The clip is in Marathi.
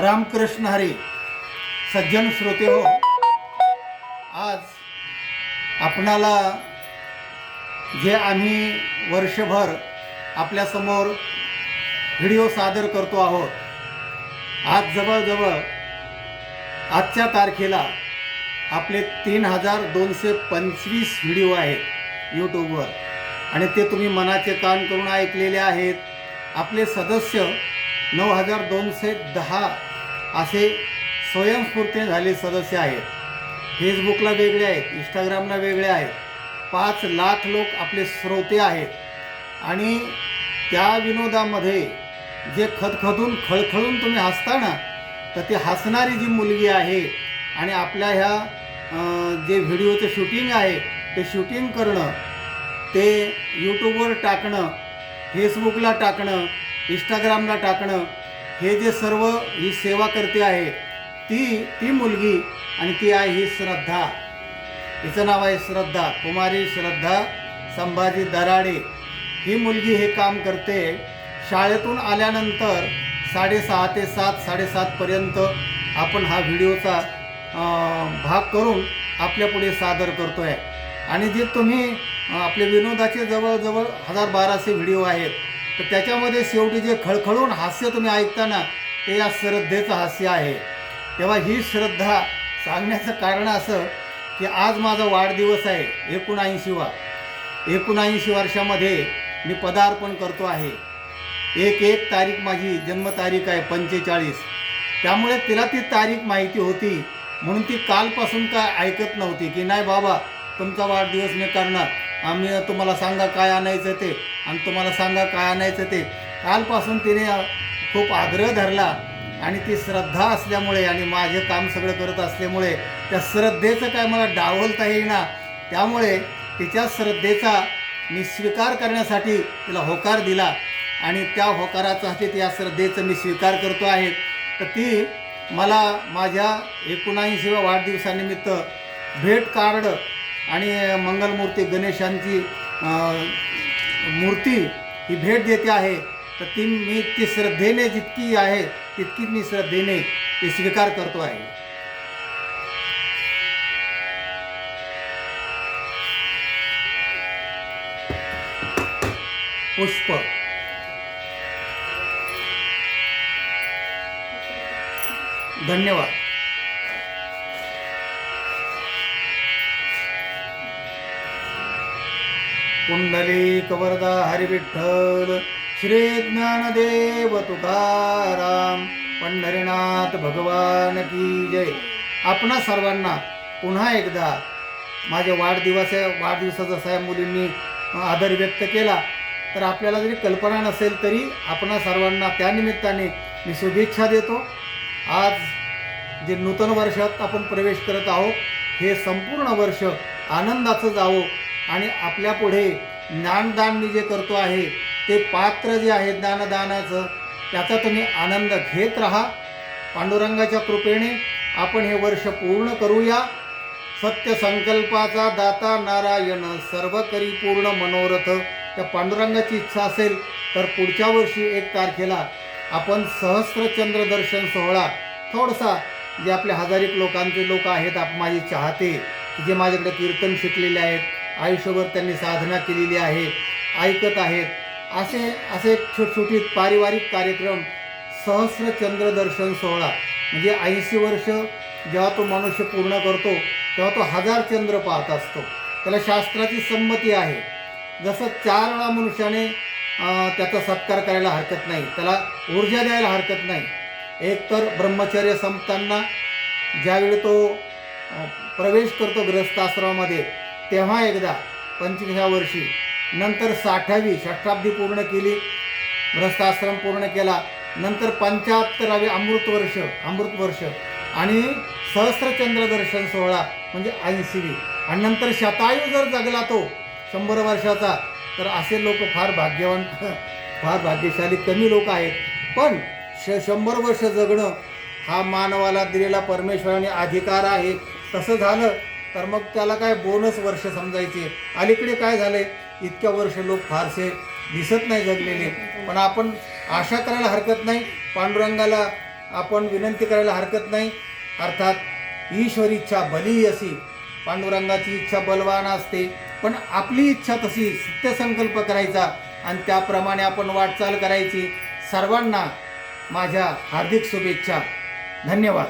रामकृष्ण हरी सज्जन श्रोते हो. आज आपणाला जे आम्ही वर्षभर आपल्यासमोर व्हिडिओ सादर करतो आहोत आज जवळजवळ आजच्या तारखेला आपले तीन हजार दोनशे पंचवीस व्हिडिओ आहेत यूट्यूबवर आणि ते तुम्ही मनाचे कान करून ऐकलेले आहेत. आपले सदस्य नऊ हजार दोनशे दहा असे स्वयंस्फूर्ती झाले सदस्य आहेत. फेसबुकला वेगळे आहेत इंस्टाग्रामला वेगळे आहेत. पाच लाख लोक आपले श्रोते आहेत. आणि त्या विनोदामध्ये जे खदखदून खळखळून तुम्ही हसता ना तर ती हसणारी जी मुलगी आहे आणि आपल्या ह्या जे व्हिडिओचं शूटिंग आहे ते शूटिंग करणं ते यूट्यूबवर टाकणं फेसबुकला टाकणं इंस्टाग्रामला टाकणं हे जे सर्व ही सेवा करते आहे ती ती मुलगी आणि ती आहे ही श्रद्धा. हिचं नाव आहे श्रद्धा कुमारी श्रद्धा संभाजी दराडे. ही मुलगी हे काम करते शाळेतून आल्यानंतर साडेसहा ते सात साडेसातपर्यंत आपण हा व्हिडिओचा भाग करून आपल्यापुढे सादर करतो आहे आणि जे तुम्ही आपले विनोदाचे जवळजवळ हजार बाराशे व्हिडिओ आहेत तर त्याच्यामध्ये शेवटी जे खळखळून हास्य तुम्ही ऐकताना ते या श्रद्धेचं हास्य आहे. तेव्हा ही श्रद्धा सांगण्याचं कारण असं की आज माझा वाढदिवस आहे एकोणऐंशीवा एकोणऐंशी वर्षामध्ये मी पदार्पण करतो आहे. एक एक तारीख माझी जन्मतारीख आहे पंचेचाळीस. त्यामुळे तिला ती तारीख माहिती होती म्हणून ती कालपासून काय ऐकत नव्हती की नाही बाबा तुमचा वाढदिवस मी करणार. आम्ही तुम्हाला सांगा काय आणायचं ते. आणि तुम्हाला सांगा काय आणायचं ते. कालपासून तिने खूप आग्रह धरला आणि ती श्रद्धा असल्यामुळे आणि माझे काम सगळं करत असल्यामुळे त्या श्रद्धेचं काय मला डावलता येईना. त्यामुळे तिच्या श्रद्धेचा मी स्वीकार करण्यासाठी तिला होकार दिला. आणि त्या होकारासाठी त्या श्रद्धेचं मी स्वीकार करतो आहे. तर ती मला माझ्या एकोणऐंशीव्या वाढदिवसानिमित्त भेट कार्ड आणि मंगलमूर्ती गणेशांची मूर्ती ही भेट देते आहे तर ती मी ती श्रद्धेने जितकी आहे तितकी मी श्रद्धेने ती स्वीकार करतो आहे. पुष्प. धन्यवाद. कुंडली कवरदा हरिविठ्ठल श्री ज्ञानदेव तुकाराम पंढरीनाथ भगवान की जय. आपणा सर्वांना पुन्हा एकदा माझ्या वाढदिवस वाढदिवसाचा जसा या मुलींनी आदर व्यक्त केला. तर आपल्याला जरी कल्पना नसेल तरी आपणा सर्वांना त्यानिमित्ताने मी शुभेच्छा देतो. आज जे नूतन वर्षात आपण प्रवेश करत आहोत हे संपूर्ण वर्ष आनंदाचं जावो. आणि आपल्या पुढे ज्ञानदान मी जे करतो आहे ते पात्र जे आहे ज्ञानदानाचं त्याचा तुम्ही आनंद घेत राहा. पांडुरंगाच्या कृपेने आपण हे वर्ष पूर्ण करूया. सत्य संकल्पाचा दाता नारायण सर्व करी पूर्ण मनोरथ. त्या पांडुरंगाची इच्छा असेल तर पुढच्या वर्षी एक तारखेला आपण सहस्रचंद्र दर्शन सोहळा. थोडासा जे आपले हजारिक लोकांचे लोक आहेत आप माझे चाहते जे माझ्याकडे कीर्तन शिकलेले आहेत आयुष्यभर त्यांनी साधना केलेली आहे ऐकत आहेत. असे असे छोटछोटी पारिवारिक कार्यक्रम सहस्र चंद्रदर्शन सोहळा म्हणजे ऐंशी वर्ष जेव्हा तो मनुष्य पूर्ण करतो तेव्हा तो हजार चंद्र पाहत असतो. त्याला शास्त्राची संमती आहे. जसं चार वेळा मनुष्याने त्याचा सत्कार करायला हरकत नाही त्याला ऊर्जा द्यायला हरकत नाही. एक तर ब्रह्मचर्य संपताना ज्यावेळी तो प्रवेश करतो ग्रस्ताश्रमामध्ये तेव्हा एकदा पंचवीसव्या वर्षी नंतर साठावी षष्टाब्दी पूर्ण केली ग्रस्ताश्रम पूर्ण केला नंतर पंच्याहत्तरावे अमृत वर्ष अमृत वर्ष आणि सहस्रचंद्र दर्शन सोहळा म्हणजे ऐंशीवी. आणि नंतर शतायू जर जगला तो शंभर वर्षाचा तर असे लोक फार भाग्यवान फार भाग्यशाली कमी लोक आहेत. पण श शंभर वर्ष जगणं हा मानवाला दिलेला परमेश्वराने अधिकार आहे. तसं झालं तर मग त्याला काय बोनस वर्ष समजायचे. अलीकडे काय झाले इतक्या वर्ष लोक फारसे दिसत नाही जगलेले. पण आपण आशा करायला हरकत नाही. पांडुरंगाला आपण विनंती करायला हरकत नाही. अर्थात ईश्वर इच्छा बली अशी. पांडुरंगाची इच्छा बलवान असते. पण आपली इच्छा तशी सत्यसंकल्प करायचा आणि त्याप्रमाणे आपण वाटचाल करायची. सर्वांना माझ्या हार्दिक शुभेच्छा. धन्यवाद.